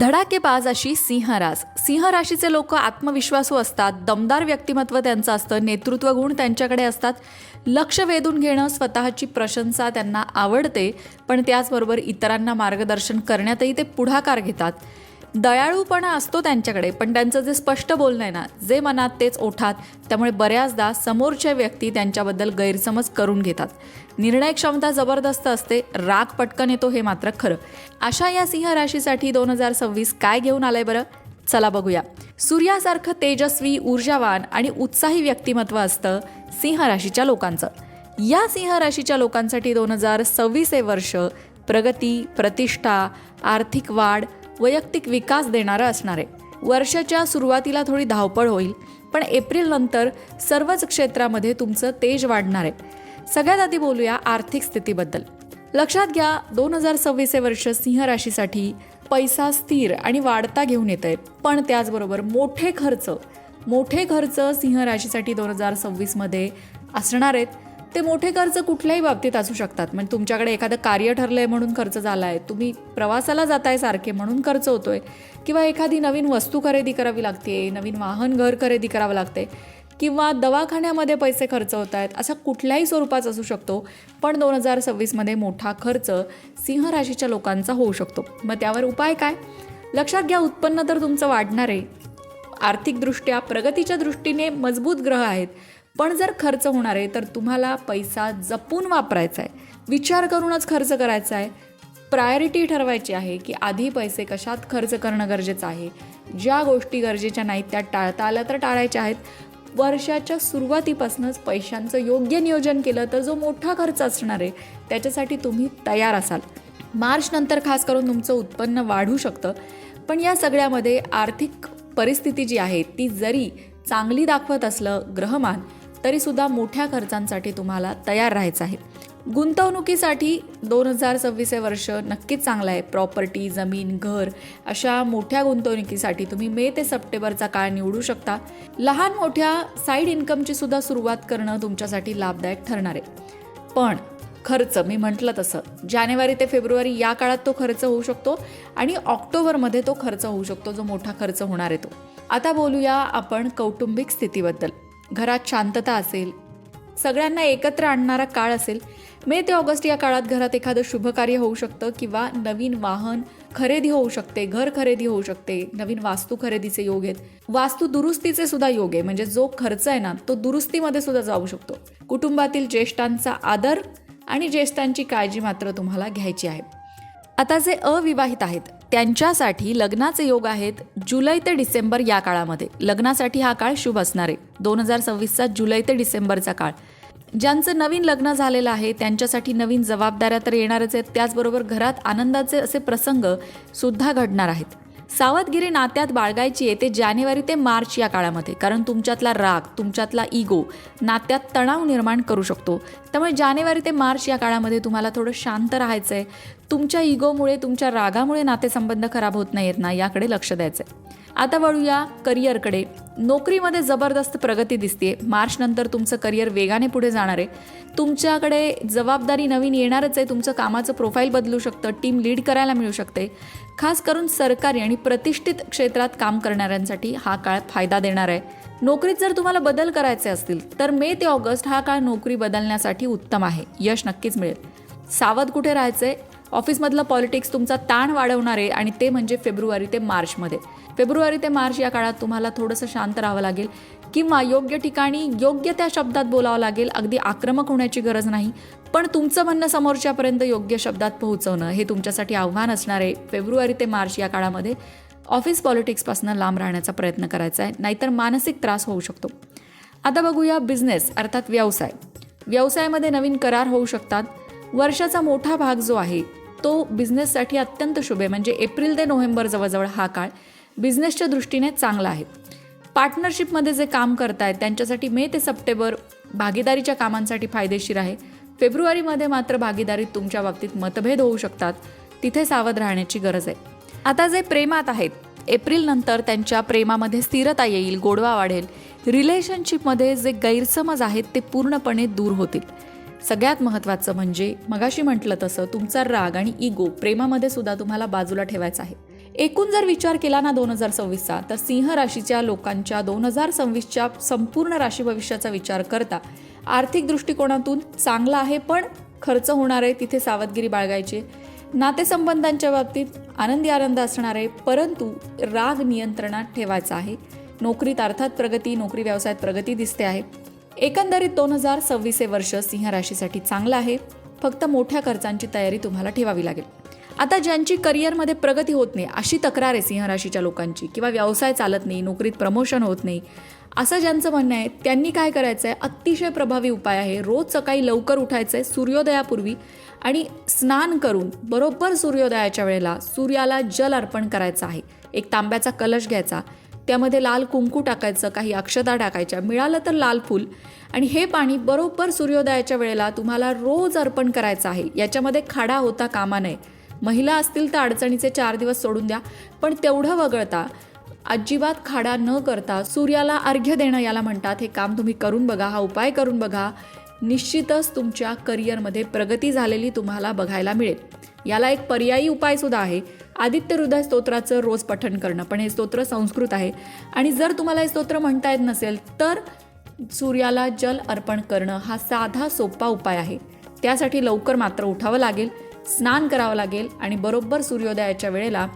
धडाकेबाज अशी सिंहराज सिंह राशीचे लोक आत्मविश्वासू असतात. दमदार व्यक्तिमत्व त्यांचं असतं. नेतृत्व गुण त्यांच्याकडे असतात. लक्ष वेधून घेणं स्वतःची प्रशंसा त्यांना आवडते. पण त्याचबरोबर इतरांना मार्गदर्शन करण्यातही ते पुढाकार घेतात. दयाळूपणा असतो त्यांच्याकडे पण त्यांचं जे स्पष्ट बोलणं आहे ना जे मनात तेच ओठात त्यामुळे बऱ्याचदा समोरच्या व्यक्ती त्यांच्याबद्दल गैरसमज करून घेतात. निर्णय क्षमता जबरदस्त असते राग पटकन येतो हे मात्र खरं. अशा या सिंह राशीसाठी दोन हजार सव्वीस काय घेऊन आलंय बरं? चला बघूया. सूर्यासारखं तेजस्वी ऊर्जावान आणि उत्साही व्यक्तिमत्व असतं सिंह राशीच्या लोकांचं. या सिंह राशीच्या लोकांसाठी दोन हजार सव्वीस हे वर्ष प्रगती प्रतिष्ठा आर्थिक वाढ वैयक्तिक विकास देणारं असणार आहे. वर्षाच्या सुरुवातीला थोडी धावपळ होईल पण एप्रिल नंतर सर्वच क्षेत्रामध्ये तुमचं तेज वाढणार आहे. सगळ्यात आधी बोलूया आर्थिक स्थितीबद्दल. लक्षात घ्या दोन हजार सव्वीस हे वर्ष सिंह राशीसाठी पैसा स्थिर आणि वाढता घेऊन येत आहेत. पण त्याचबरोबर मोठे खर्च मोठे खर्च सिंह राशीसाठी दोन हजार सव्वीसमध्ये असणार आहेत. ते मोठे खर्च कुठल्याही बाबतीत असू शकतात. म्हणजे तुमच्याकडे एखादं कार्य ठरलं आहे म्हणून खर्च झाला आहे तुम्ही प्रवासाला जाताय सारखे म्हणून खर्च होतोय किंवा एखादी नवीन वस्तू खरेदी करावी लागते नवीन वाहन घर खरेदी करावं लागते किंवा दवाखान्यामध्ये पैसे खर्च होत आहेत असा कुठल्याही स्वरूपात असू शकतो पण दोन हजार सव्वीसमध्ये मोठा खर्च सिंह राशीच्या लोकांचा होऊ शकतो. मग त्यावर उपाय काय? लक्षात घ्या उत्पन्न तर तुमचं वाढणार. आहे आर्थिकदृष्ट्या प्रगतीच्या दृष्टीने मजबूत ग्रह आहेत. पण जर खर्च होणार आहे तर तुम्हाला पैसा जपून वापरायचा आहे. विचार करूनच खर्च करायचा आहे. प्रायोरिटी ठरवायची आहे की आधी पैसे कशात खर्च करणं गरजेचं आहे. ज्या गोष्टी गरजेच्या नाहीत त्या टाळता आल्या तर टाळायच्या आहेत. वर्षाच्या सुरुवातीपासूनच पैशांचं योग्य नियोजन केलं तर जो मोठा खर्च असणार आहे त्याच्यासाठी तुम्ही तयार असाल. मार्च नंतर खास करून तुमचं उत्पन्न वाढू शकतं. पण या सगळ्यामध्ये आर्थिक परिस्थिती जी आहे ती जरी चांगली दाखवत असलं ग्रहमान तरीसुद्धा मोठ्या खर्चांसाठी तुम्हाला तयार राहायचं आहे. गुंतवणुकीसाठी दोन हजार सव्वीस हे वर्ष नक्कीच चांगलं आहे. प्रॉपर्टी जमीन घर अशा मोठ्या गुंतवणुकीसाठी तुम्ही मे ते सप्टेंबरचा काळ निवडू शकता. लहान मोठ्या साईड इन्कमची सुद्धा सुरुवात करणं तुमच्यासाठी लाभदायक ठरणार आहे. पण खर्च मी म्हटलं तसं जानेवारी ते फेब्रुवारी या काळात तो खर्च होऊ शकतो आणि ऑक्टोबरमध्ये तो खर्च होऊ शकतो जो मोठा खर्च होणार आहे तो. आता बोलूया आपण कौटुंबिक स्थितीबद्दल. घरात शांतता असेल सगळ्यांना एकत्र आणणारा काळ असेल मे ते ऑगस्ट या काळात घरात एखादं शुभकार्य होऊ शकतं किंवा नवीन वाहन खरेदी होऊ शकते घर खरेदी होऊ शकते नवीन वास्तू खरेदीचे योग आहेत. वास्तू दुरुस्तीचे सुद्धा योग आहे म्हणजे जो खर्च आहे ना तो दुरुस्तीमध्ये सुद्धा जाऊ शकतो. कुटुंबातील ज्येष्ठांचा आदर आणि ज्येष्ठांची काळजी मात्र तुम्हाला घ्यायची आहे. आता जे अविवाहित आहेत त्यांच्यासाठी लग्नाचे योग आहेत जुलै ते डिसेंबर या काळामध्ये. लग्नासाठी हा काळ शुभ असणार. आहे दोन हजार सव्वीसचा जुलै ते डिसेंबरचा काळ. ज्यांचं नवीन लग्न झालेलं आहे त्यांच्यासाठी नवीन जबाबदाऱ्या तर येणारच आहेत. त्याचबरोबर घरात आनंदाचे असे प्रसंग सुद्धा घडणार आहेत. सावधगिरी नात्यात बाळगायची आहे ते जानेवारी ते मार्च या काळामध्ये. कारण तुमच्यातला राग तुमच्यातला इगो नात्यात तणाव निर्माण करू शकतो. त्यामुळे जानेवारी ते मार्च या काळामध्ये तुम्हाला थोडं शांत राहायचं आहे तुमच्या इगोमुळे तुमच्या रागामुळे नातेसंबंध खराब होत नाहीत ना याकडे लक्ष द्यायचं आहे आता वळूया करिअरकडे. नोकरीमध्ये जबरदस्त प्रगती दिसते मार्चनंतर तुमचं करिअर वेगाने पुढे जाणार आहे. तुमच्याकडे जबाबदारी नवीन येणारच आहे. तुमचं कामाचं प्रोफाईल बदलू शकतं. टीम लीड करायला मिळू शकते. खास करून सरकारी आणि प्रतिष्ठित क्षेत्रात काम करणाऱ्यांसाठी हा काळ फायदा देणार आहे. नोकरीत जर तुम्हाला बदल करायचे असतील तर मे ते ऑगस्ट हा काळ नोकरी बदलण्यासाठी उत्तम आहे. यश नक्कीच मिळेल. सावध कुठे राहायचंय? ऑफिसमधलं पॉलिटिक्स तुमचा ताण वाढवणार आहे आणि ते म्हणजे फेब्रुवारी ते मार्चमध्ये. फेब्रुवारी ते मार्च या काळात तुम्हाला थोडंसं शांत राहावं लागेल किंवा योग्य ठिकाणी योग्य त्या शब्दात बोलावं लागेल अगदी आक्रमक होण्याची गरज नाही. पण तुमचं म्हणणं समोरच्यापर्यंत योग्य शब्दात पोहोचवणं हे तुमच्यासाठी आव्हान असणार आहे. फेब्रुवारी ते मार्च या काळामध्ये ऑफिस पॉलिटिक्सपासून लांब राहण्याचा प्रयत्न करायचा आहे नाहीतर मानसिक त्रास होऊ शकतो. आता बघूया बिझनेस अर्थात व्यवसाय. व्यवसायामध्ये नवीन करार होऊ शकतात. वर्षाचा मोठा भाग जो आहे तो बिझनेससाठी अत्यंत शुभ आहे. म्हणजे एप्रिल ते नोव्हेंबर जवळजवळ हा काळ बिझनेसच्या दृष्टीने चांगला आहे. पार्टनरशिपमध्ये जे काम करतायत त्यांच्यासाठी मे ते सप्टेंबर भागीदारीच्या कामांसाठी फायदेशीर आहे. फेब्रुवारीमध्ये मात्र भागीदारीत तुमच्या बाबतीत मतभेद होऊ शकतात. तिथे सावध राहण्याची गरज आहे. आता जे प्रेमात आहेत एप्रिल नंतर त्यांच्या प्रेमामध्ये स्थिरता येईल गोडवा वाढेल. रिलेशनशिपमध्ये जे गैरसमज आहेत ते पूर्णपणे दूर होतील. सगळ्यात महत्त्वाचं म्हणजे मगाशी म्हटलं तसं तुमचा राग आणि इगो प्रेमामध्ये सुद्धा तुम्हाला बाजूला ठेवायचा आहे. एकूण जर विचार केला ना दोन हजार सव्वीसचा तर सिंह राशीच्या लोकांच्या दोन हजार सव्वीसच्या संपूर्ण राशी भविष्याचा विचार करता आर्थिक दृष्टिकोनातून चांगला आहे पण खर्च होणार आहे तिथे सावधगिरी बाळगायची. नातेसंबंधांच्या बाबतीत आनंदी आनंद असणार आहे परंतु राग नियंत्रणात ठेवायचा आहे. नोकरीत अर्थात प्रगती नोकरी व्यवसायात प्रगती दिसते आहे. एकंदरीत दोन हजार सव्वीस हे वर्ष सिंह राशीसाठी चांगलं आहे. फक्त मोठ्या खर्चांची तयारी तुम्हाला ठेवावी लागेल. आता ज्यांची करिअरमध्ये प्रगती होत नाही अशी तक्रार आहे सिंह राशीच्या लोकांची किंवा व्यवसाय चालत नाही नोकरीत प्रमोशन होत नाही असं ज्यांचं म्हणणं आहे त्यांनी काय करायचं आहे अतिशय प्रभावी उपाय आहे. रोज सकाळी लवकर उठायचं आहे सूर्योदयापूर्वी आणि स्नान करून बरोबर सूर्योदयाच्या वेळेला सूर्याला जल अर्पण करायचं आहे. एक तांब्याचा कलश घ्यायचा त्यामध्ये लाल कुंकू टाकायचं काही अक्षता टाकायच्या. मिळालं तर लाल फूल. आणि हे पाणी बरोबर सूर्योदयाच्या वेळेला तुम्हाला रोज अर्पण करायचं आहे. याच्यामध्ये खाडा होता कामा नये. महिला असतील तर अडचणीचे चार दिवस सोडून द्या. पण तेवढं वगळता अजिबात खाडा न करता सूर्याला अर्घ्य देणं याला म्हणतात. हे काम तुम्ही करून बघा हा उपाय करून बघा. निश्चितच तुमच्या करिअरमध्ये प्रगती झालेली तुम्हाला बघायला मिळेल. याला एक पर्यायी उपायसुद्धा आहे. आदित्य हृदय स्तोत्राचं रोज पठण करणं. पण हे स्तोत्र संस्कृत आहे. आणि जर तुम्हाला हे स्तोत्र म्हणता येत नसेल तर सूर्याला जल अर्पण करणं हा साधा सोपा उपाय आहे. त्यासाठी लवकर मात्र उठावं लागेल स्नान करावं लागेल आणि बरोबर सूर्योदयाच्या वेळेला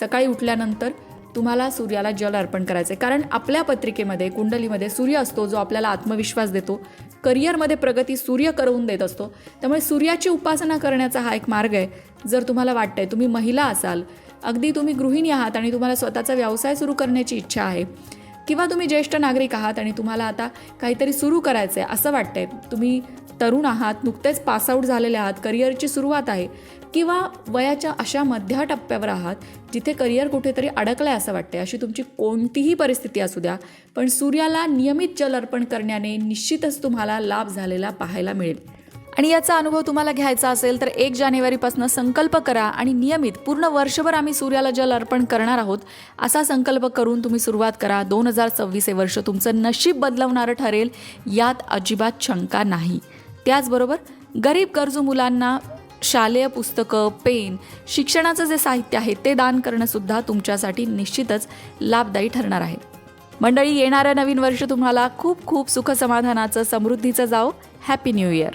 सकाळी उठल्यानंतर तुम्हाला सूर्याला जल अर्पण करायचं आहे कारण आपल्या पत्रिकेमध्ये कुंडलीमध्ये सूर्य असतो जो आपल्याला आत्मविश्वास देतो. करिअरमध्ये प्रगती सूर्य करवून देत असतो. त्यामुळे सूर्याची उपासना करण्याचा हा एक मार्ग आहे. जर तुम्हाला वाटतंय तुम्ही महिला असाल अगदी तुम्ही गृहिणी आहात आणि तुम्हाला स्वतःचा व्यवसाय सुरू करण्याची इच्छा आहे किंवा तुम्ही ज्येष्ठ नागरिक आहात आणि तुम्हाला आता काहीतरी सुरू करायचं आहे असं वाटतंय तुम्ही तरुण आहात नुकतेच पासआउट झालेले आहात करिअरची सुरुवात आहे किंवा वयाच्या अशा मध्या टप्प्यावर आहात जिथे करिअर कुठेतरी अडकलं आहे असं वाटतंय अशी तुमची कोणतीही परिस्थिती असू द्या पण सूर्याला नियमित जल अर्पण करण्याने निश्चितच तुम्हाला लाभ झालेला पाहायला मिळेल. आणि याचा अनुभव तुम्हाला घ्यायचा असेल तर एक जानेवारीपासून संकल्प करा आणि नियमित पूर्ण वर्षभर आम्ही सूर्याला जल अर्पण करणार आहोत. असा संकल्प करून तुम्ही सुरुवात करा. दोन हजार सव्वीस हे वर्ष तुमचं नशीब बदलवणारं ठरेल. यात अजिबात शंका नाही. त्याचबरोबर गरीब गरजू मुलांना शालेय पुस्तकं पेन शिक्षणाचं जे साहित्य आहे ते दान करणंसुद्धा तुमच्यासाठी निश्चितच लाभदायी ठरणार आहे. मंडळी येणारं नवीन वर्ष तुम्हाला खूप खूप सुखसमाधानाचं समृद्धीचं जाओ हॅपी न्यू इयर